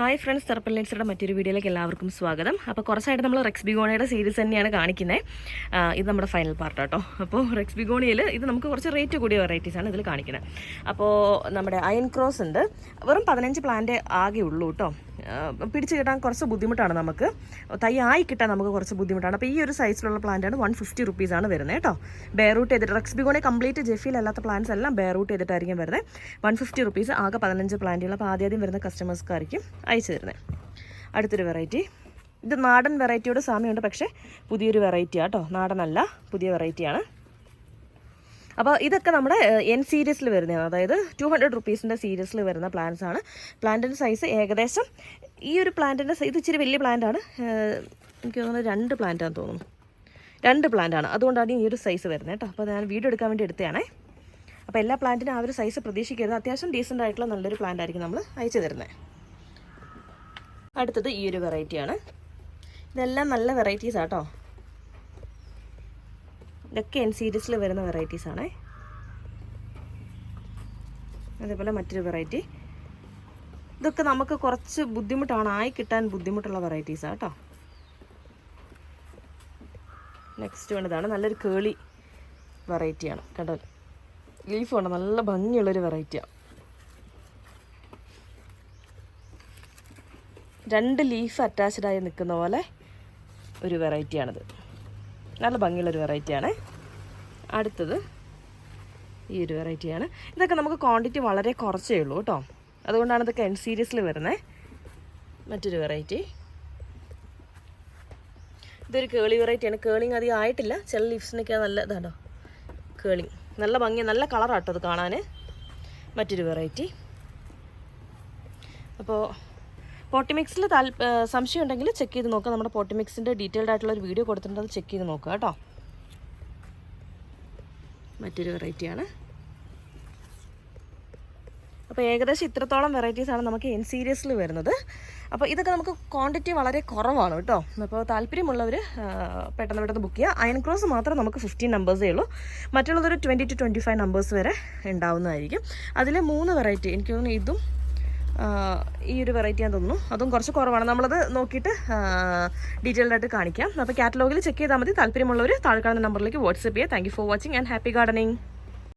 Hi friends തെർപ്പലിൻസിയുടെ മറ്റൊരു വീഡിയോയിലേക്ക് എല്ലാവർക്കും സ്വാഗതം. അപ്പോൾ കുറച്ചായിട്ട് നമ്മൾ റെക്സ് ബിഗോണിയുടെ സീരീസ് തന്നെയാണ് കാണിക്കുന്നത് ഇത് നമ്മുടെ ഫൈനൽ പാർട്ട് കേട്ടോ. അപ്പോൾ റെക്സ് ബിഗോണിയിൽ ഇത് നമുക്ക് കുറച്ച് റേറ്റ് കൂടിയ വെറൈറ്റീസ് ആണ് ഇതിൽ കാണിക്കുന്നത്. അപ്പോൾ നമ്മുടെ അയൺ ക്രോസ് ഉണ്ട്. വെറും പതിനഞ്ച് പ്ലാന്റ് ആകെ ഉള്ളൂ കേട്ടോ. പിടിച്ച് കിട്ടാൻ കുറച്ച് ബുദ്ധിമുട്ടാണ് നമുക്ക്. തൈ ആയി കിട്ടാൻ നമുക്ക് കുറച്ച് ബുദ്ധിമുട്ടാണ്. അപ്പോൾ ഈ ഒരു സൈസിലുള്ള പ്ലാന്റാണ് വൺ ഫിഫ്റ്റി റുപ്പീസാണ് വരുന്നത് കേട്ടോ. ബെയറൂട്ട് ചെയ്തിട്ട് റെക്സ് ബിഗോണി കംപ്ലീറ്റ് ജെഫിയിൽ അല്ലാത്ത പ്ലാന്റ്സ് എല്ലാം ബെയറൂട്ട് ചെയ്തിട്ടായിരിക്കും വരുന്നത്. വൺ ഫിഫ്റ്റി റുപ്പീസ് ആകെ പതിനഞ്ച് പ്ലാന്റുകൾ അപ്പോൾ ആദ്യം വരുന്ന കസ്റ്റമേഴ്സ്ക്കായിരിക്കും അയച്ചു തരുന്നത് അടുത്തൊരു വെറൈറ്റി ഇത് നാടൻ വെറൈറ്റിയോട് സാമ്യമുണ്ട് പക്ഷേ പുതിയൊരു വെറൈറ്റിയാണ് കേട്ടോ നാടനല്ല പുതിയ വെറൈറ്റിയാണ് അപ്പോൾ ഇതൊക്കെ നമ്മുടെ എൻ സീരീസിൽ വരുന്നതാണ് അതായത് ടു ഹൺഡ്രഡ് റുപ്പീസിന്റെ സീരീസിൽ വരുന്ന പ്ലാന്റ്സ് ആണ്. പ്ലാന്റിന്റെ സൈസ് ഏകദേശം ഈ ഒരു പ്ലാന്റിന്റെ ഇത് ഇച്ചിരി വലിയ പ്ലാന്റാണ് എനിക്ക് തോന്നുന്നത് രണ്ട് പ്ലാന്റാണെന്ന് തോന്നുന്നു. രണ്ട് പ്ലാന്റാണ് അതുകൊണ്ടാണ് ഈ ഒരു സൈസ് വരുന്നത് കേട്ടോ അപ്പോൾ ഞാൻ വീഡിയോ എടുക്കാൻ വേണ്ടി എടുത്തതാണേ. അപ്പോൾ എല്ലാ പ്ലാന്റിനും ആ ഒരു സൈസ് പ്രതീക്ഷിക്കരുത്. അത്യാവശ്യം ഡീസന്റ് ആയിട്ടുള്ള നല്ലൊരു പ്ലാന്റ് ആയിരിക്കും നമ്മൾ അയച്ചു തരുന്നത് അടുത്തത് ഈ ഒരു വെറൈറ്റിയാണ് ഇതെല്ലാം നല്ല വെറൈറ്റീസ് ആട്ടോ. ഇതൊക്കെ എൻ സീരീസിൽ വരുന്ന വെറൈറ്റീസ് ആണേ. അതേപോലെ മറ്റൊരു വെറൈറ്റി ഇതൊക്കെ നമുക്ക് കുറച്ച് ബുദ്ധിമുട്ടാണ്. ആയി കിട്ടാൻ ബുദ്ധിമുട്ടുള്ള വെറൈറ്റീസ് ആട്ടോ. നെക്സ്റ്റ് വേണ്ടതാണ് നല്ലൊരു കേളി വെറൈറ്റിയാണ് കണ്ടോ? ലീഫ് ഉണ്ട് നല്ല ഭംഗിയുള്ളൊരു വെറൈറ്റിയാണ് രണ്ട് ലീഫ് അറ്റാച്ച്ഡ് ആയി നിൽക്കുന്ന പോലെ ഒരു വെറൈറ്റിയാണിത് നല്ല ഭംഗിയുള്ളൊരു വെറൈറ്റിയാണ് അടുത്തത് ഈ ഒരു വെറൈറ്റിയാണ് ഇതൊക്കെ നമുക്ക് ക്വാണ്ടിറ്റി വളരെ കുറച്ചേ ഉള്ളൂ കേട്ടോ. അതുകൊണ്ടാണ് ഇതൊക്കെ എൻ സീരീസിൽ വരുന്നത് മറ്റൊരു വെറൈറ്റി ഇതൊരു കേളി വെറൈറ്റിയാണ് കേളിങ് അധികം ആയിട്ടില്ല. ചില ലീഫ്സിനൊക്കെ നല്ല ഇതാണോ? കേളിങ് നല്ല ഭംഗി നല്ല കളറാട്ടോ അത് കാണാൻ മറ്റൊരു വെറൈറ്റി അപ്പോൾ പോട്ടിമിക്സിൽ താൽ സംശയം ഉണ്ടെങ്കിൽ ചെക്ക് ചെയ്ത് നോക്കുക നമ്മുടെ പോട്ടിമിക്സിന്റെ ഡീറ്റെയിൽഡ് ആയിട്ടുള്ള ഒരു വീഡിയോ കൊടുത്തിട്ടുണ്ട് അത് ചെക്ക് ചെയ്ത് നോക്കുക കേട്ടോ. മറ്റൊരു വെറൈറ്റിയാണ്. അപ്പോൾ ഏകദേശം ഇത്രത്തോളം വെറൈറ്റീസാണ് നമുക്ക് എൻ സീരീസിൽ വരുന്നത്. അപ്പോൾ ഇതൊക്കെ നമുക്ക് ക്വാണ്ടിറ്റി വളരെ കുറവാണ് കേട്ടോ. അപ്പോൾ താല്പര്യമുള്ളവർ പെട്ടെന്ന് പെട്ടെന്ന് ബുക്ക് ചെയ്യുക അയൺ ക്രോസ് മാത്രം നമുക്ക് ഫിഫ്റ്റീൻ നമ്പേഴ്സേ ഉള്ളൂ മറ്റുള്ളതൊരു twenty two twenty five numbers വരെ ഉണ്ടാവുന്നതായിരിക്കും. അതിൽ മൂന്ന് വെറൈറ്റി എനിക്ക് തോന്നുന്നു ഇതും ഈ ഒരു വെറൈറ്റി ഞാൻ തോന്നുന്നു. അതും കുറച്ച് കുറവാണ്. നമ്മളത് നോക്കിയിട്ട് ഡീറ്റെയിൽഡ് ആയിട്ട് കാണിക്കാം. അപ്പോൾ കാറ്റലോഗിൽ ചെക്ക് ചെയ്താൽ മതി. താല്പര്യമുള്ളവർ താഴെ കാണുന്ന നമ്പറിലേക്ക് വാട്സപ്പ് ചെയ്യുക thank for watching and happy gardening